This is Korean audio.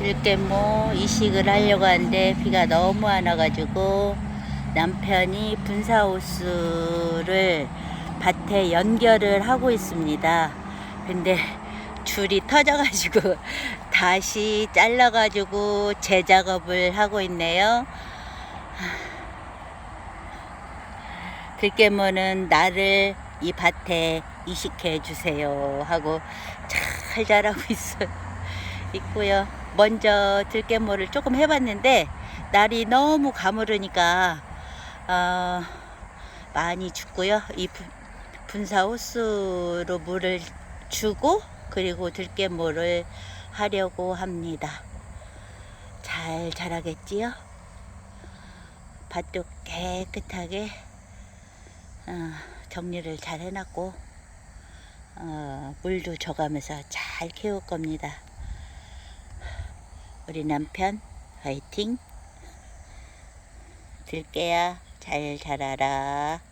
들깨모 이식을 하려고 하는데 비가 너무 안 와가지고 남편이 분사호스를 밭에 연결을 하고 있습니다. 근데 줄이 터져가지고 다시 잘라가지고 재작업을 하고 있네요. 들깨모는 나를 이 밭에 이식해 주세요 하고 잘 자라고 있어 있고요. 먼저 들깨모를 조금 해봤는데 날이 너무 가무르니까 어, 많이 죽고요. 이 분- 분사 호스로 물을 주고 그리고 들깨모를 하려고 합니다. 잘 자라겠지요? 밭도 깨끗하게 어, 정리를 잘 해놨고 어, 물도 줘가면서 잘 키울 겁니다. 우리 남편 화이팅! 들깨야 잘 자라라.